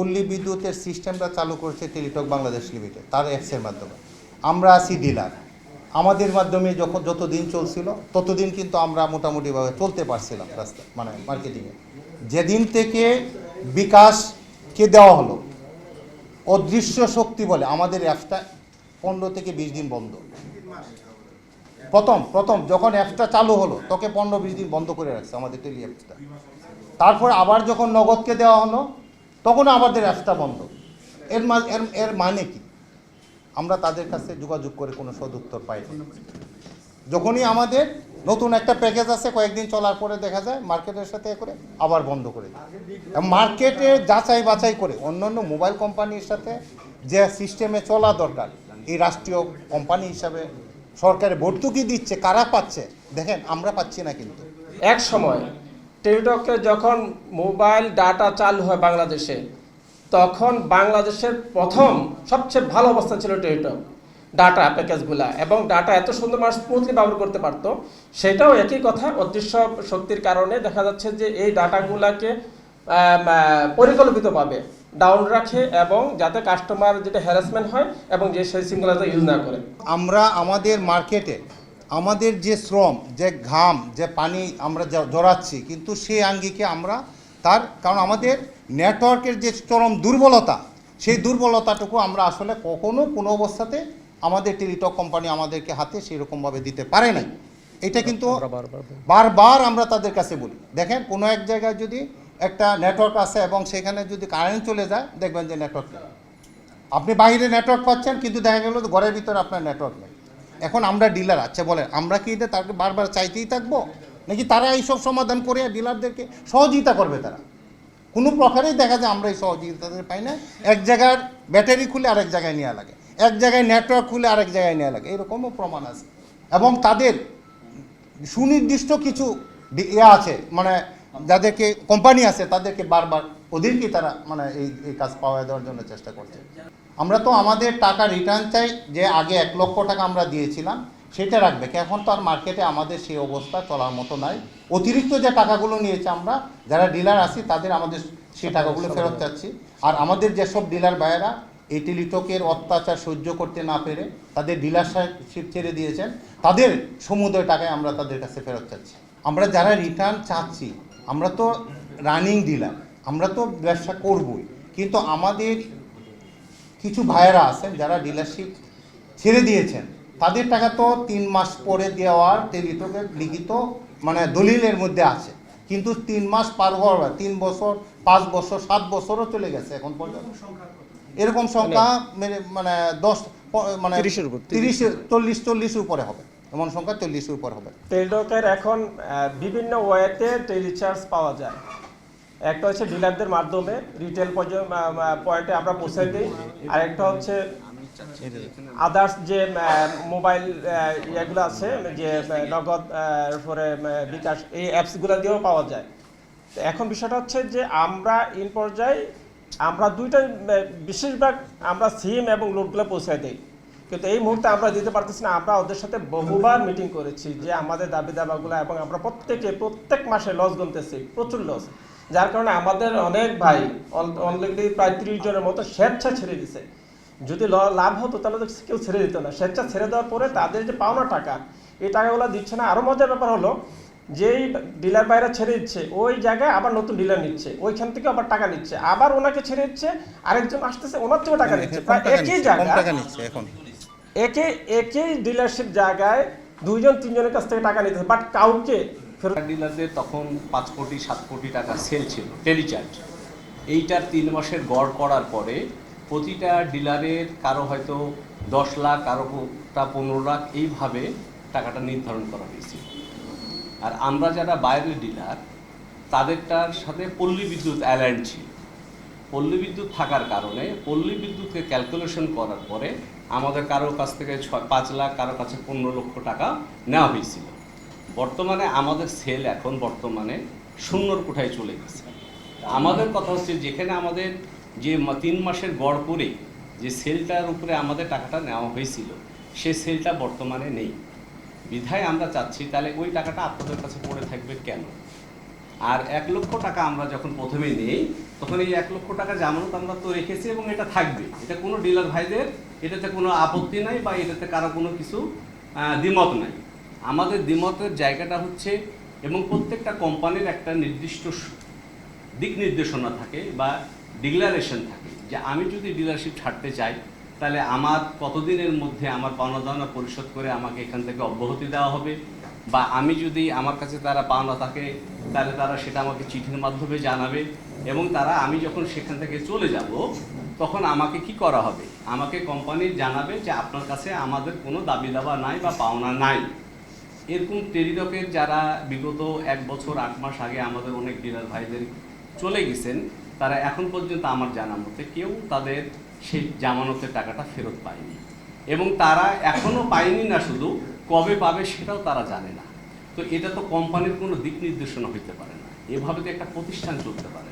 পল্লী বিদ্যুতের সিস্টেমটা চালু করেছে টেলিটক বাংলাদেশ লিমিটেড, তার অ্যাপসের মাধ্যমে। আমরা আছি ডিলার। আমাদের মাধ্যমে যখন যতদিন চলছিল, ততদিন কিন্তু আমরা মোটামুটিভাবে চলতে পারছিলাম রাস্তা মানে মার্কেটিংয়ে যেদিন থেকে বিকাশকে দেওয়া হলো, অদৃশ্য শক্তি বলে আমাদের অ্যাপসটা পনেরো থেকে বিশ দিন বন্ধ। প্রথম প্রথম যখন অ্যাপসটা চালু হলো, তোকে পনেরো, বিশ দিন বন্ধ করে রাখছে আমাদের টেলি অ্যাপসটা তারপর আবার যখন নগদকে দেওয়া হলো তখন আমাদের অ্যাপসটা বন্ধ। এর এর এর মানে কি? আমরা তাদের কাছে যোগাযোগ করে কোনো সদুত্তর পাইনি যখনই আমাদের নতুন একটা প্যাকেজ আছে, কয়েকদিন চলার পরে দেখা যায় মার্কেটের সাথে করে আবার বন্ধ করে মার্কেটে যাচাই বাছাই করে অন্যান্য মোবাইল কোম্পানির সাথে যে সিস্টেমে চলা দরকার, এই রাষ্ট্রীয় কোম্পানি হিসাবে সরকারে ভর্তুকি দিচ্ছে, কারা পাচ্ছে, দেখেন আমরা পাচ্ছি না কিন্তু। এক সময় টেলিটকে যখন মোবাইল ডাটা চালু হয় বাংলাদেশে, তখন বাংলাদেশের প্রথম সবচেয়ে ভালো অবস্থান ছিল টেলিটক, ডাটা প্যাকেজগুলা। এবং ডাটা এত সুন্দর মানুষ স্মুথলি ব্যবহার করতে পারতো, সেটাও একই কথা, অদৃশ্য শক্তির কারণে দেখা যাচ্ছে যে এই ডাটাগুলাকে পরিকল্পিতভাবে ডাউন রাখে এবং যাতে কাস্টমার যেটা হ্যারাসমেন্ট হয় এবং যে সেই সিমগুলো ইউজ না করে। আমরা আমাদের মার্কেটে আমাদের যে শ্রম যে ঘাম যে পানি আমরা জড়াচ্ছি কিন্তু সেই আঙ্গিকে আমরা তার কারণ আমাদের নেটওয়ার্কের যে চরম দুর্বলতা সেই দুর্বলতাটুকু আমরা আসলে কখনো কোনো অবস্থাতে আমাদের টেলিটক কোম্পানি আমাদেরকে হাতে সেরকমভাবে দিতে পারে নাই। এটা কিন্তু বারবার আমরা তাদের কাছে বলি। দেখেন কোনো এক জায়গায় যদি একটা নেটওয়ার্ক আছে এবং সেখানে যদি কারেন্ট চলে যায় দেখবেন যে নেটওয়ার্ক আপনি বাইরে নেটওয়ার্ক পাচ্ছেন কিন্তু দেখা গেল ঘরের ভিতরে আপনার নেটওয়ার্ক নেই। এখন আমরা ডিলার আচ্ছা বলেন, আমরা কি এটা তাকে বারবার চাইতেই থাকব? নাকি তারা এইসব সমাধান করে ডিলারদেরকে সহযোগিতা করবে তারা? কোনো প্রকারেই দেখা যায় আমরা এই সহযোগিতা পাই না। এক জায়গার ব্যাটারি খুলে আরেক জায়গায় নেওয়া লাগে। এক জায়গায় নেটওয়ার্ক খুলে আরেক জায়গায় নেওয়া লাগে। এরকমও প্রমাণ আছে। এবং তাদের সুনির্দিষ্ট কিছু ইয়ে আছে মানে যাদেরকে কোম্পানি আছে, তাদেরকে বারবার ওদেরকে তারা মানে এই এই কাজ পাওয়া দেওয়ার জন্য চেষ্টা করছে। আমরা তো আমাদের টাকা রিটার্ন চাই যে আগে এক লক্ষ টাকা আমরা দিয়েছিলাম, সেটা রাখবে। এখন তো আর মার্কেটে আমাদের সেই অবস্থা চলার মতো নাই। অতিরিক্ত যে টাকাগুলো নিয়েছে আমরা, যারা ডিলার আছি, তাদের আমাদের সেই টাকাগুলো ফেরত চাচ্ছি। আর আমাদের যেসব ডিলার ভাইয়েরা এই টেলিটকের অত্যাচার সহ্য করতে না পেরে তাদের ডিলার ডিলারশিপ ছেড়ে দিয়েছেন, তাদের সমুদয় টাকায় আমরা তাদের কাছে ফেরত চাচ্ছি। আমরা যারা রিটার্ন চাচ্ছি, আমরা তো রানিং ডিলার আমরা তো ব্যবসা করবই। কিন্তু আমাদের কিছু ভাইয়েরা আছেন যারা ডিলারশিপ ছেড়ে দিয়েছেন। তাদের টাকা তো তিন মাস পরে দেওয়ার টেলিটকের লিখিত মানে দলিলের মধ্যে আছে। কিন্তু তিন মাস পার হওয়ার পর, তিন বছর পাঁচ বছর সাত বছরও চলে গেছে এখন পর্যন্ত। এরকম সংখ্যা মানে দশ মানে তিরিশের উপর, তিরিশ। চল্লিশ চল্লিশের উপরে হবে। এমন সংখ্যা চল্লিশের উপর হবে। টেলিটকের এখন আহ, বিভিন্ন ওয়েতে টেলিচার্জ পাওয়া যায়। একটা হচ্ছে ডিলারদের মাধ্যমে রিটেল পয়েন্টে আমরা পৌঁছে দিই। আর একটা হচ্ছে আদার্স যে মোবাইল ইয়েগুলো আছে যে নগদ আহ, বিকাশ এই অ্যাপসগুলো দিয়েও পাওয়া যায়। তো এখন বিষয়টা হচ্ছে যে আমরা ইন পর্যায়ে আমরা দুইটা বিশেষভাগ আমরা সিম এবং লোডগুলো পৌঁছায় দিই। কিন্তু এই মুহূর্তে আমরা দিতে পারতেছি না আমরা ওদের সাথে বহুবার মিটিং করেছি যে আমাদের দাবি দাবাগুলো এবং আমরা প্রত্যেকে প্রত্যেক মাসে লস গুনতেছি প্রচুর লস যার কারণে আমাদের অনেক ভাই অলরেডি প্রায় ত্রিশ জনের মতো স্বেচ্ছা ছেড়ে দিছে। যদি লাভ হতো তাহলে তো কেউ ছেড়ে দিত না। স্বেচ্ছা ছেড়ে দেওয়ার পরে তাদের যে পাওনা টাকা এই টাকাগুলো দিচ্ছে না। আরও মজার ব্যাপার হলো যেই ডিলার বাইরে ছেড়ে দিচ্ছে ওই জায়গায় আবার নতুন ডিলার নিচ্ছে। ওইখান থেকে আবার টাকা নিচ্ছে। আবার ওনাকে ছেড়ে দিচ্ছে আরেকজন আসতেছে ওনার থেকেও টাকা নিচ্ছে। প্রায় একই নিচ্ছে, কম জায়গায় টাকা নিচ্ছে এখন। একে একই ডিলারশিপ জায়গায় দুইজন তিনজনের কাছ থেকে টাকা নিতে বাট কাউকে ডিলারদের তখন পাঁচ কোটি, সাত কোটি টাকা সেল ছিল টেলিচার্জ এইটার তিন মাসের গড় করার পরে প্রতিটা ডিলারের কারও হয়তো দশ লাখ কারোটা পনেরো লাখ এইভাবে টাকাটা নির্ধারণ করা হয়েছিল। আর আমরা যারা বাইরের ডিলার, তাদেরটার সাথে পল্লী বিদ্যুৎ অ্যালায়েন্ট ছিল। পল্লী বিদ্যুৎ থাকার কারণে পল্লী বিদ্যুৎকে ক্যালকুলেশন করার পরে আমাদের কারও কাছ থেকে ছয়, পাঁচ লাখ, কারও কাছে পনেরো লক্ষ টাকা নেওয়া হয়েছিল। বর্তমানে আমাদের সেল এখন বর্তমানে শূন্যর কোঠায় চলে গেছে। আমাদের কথা হচ্ছে যেখানে আমাদের যে তিন মাসের গড় করে যে সেলটার উপরে আমাদের টাকাটা নেওয়া হয়েছিল, সে সেলটা বর্তমানে নেই। বিধায় আমরা চাচ্ছি তাহলে ওই টাকাটা আপনাদের কাছে পড়ে থাকবে কেন? আর এক লক্ষ টাকা আমরা যখন প্রথমে নেই, তখন এই এক লক্ষ টাকা জামানত আমরা তো রেখেছি এবং এটা থাকবে। এটা কোনো ডিলার ভাইদের, এটাতে কোনো আপত্তি নাই বা এটাতে কারও কোনো কিছু দ্বিমত নাই। আমাদের দ্বিমতের জায়গাটা হচ্ছে এবং প্রত্যেকটা কোম্পানির একটা নির্দিষ্ট দিক নির্দেশনা থাকে বা ডিক্লারেশন থাকে যে আমি যদি ডিলারশিপ ছাড়তে চাই, তাহলে আমার কতদিনের মধ্যে আমার পাওনা দাওনা পরিশোধ করে আমাকে এখান থেকে অব্যাহতি দেওয়া হবে? বা আমি যদি আমার কাছে তারা পাওনা থাকে, তাহলে তারা সেটা আমাকে চিঠির মাধ্যমে জানাবে এবং তারা আমি যখন সেখান থেকে চলে যাব, তখন আমাকে কি করা হবে? আমাকে কোম্পানি জানাবে যে আপনার কাছে আমাদের কোনো দাবি দাবা নাই বা পাওনা নাই। এরকম টেলিডকের যারা বিগত এক বছর, আট মাস আগে আমাদের অনেক ডিলার ভাইদের চলে গেছেন, তারা এখন পর্যন্ত আমার জানা মতে কেউ তাদের সেই জামানতের টাকাটা ফেরত পায়নি। এবং তারা এখনও পায়নি না শুধু, কবে পাবে সেটাও তারা জানে না। তো এটা তো কোম্পানির কোনো দিক নির্দেশনা হইতে পারে না। এভাবে তো একটা প্রতিষ্ঠান চলতে পারে।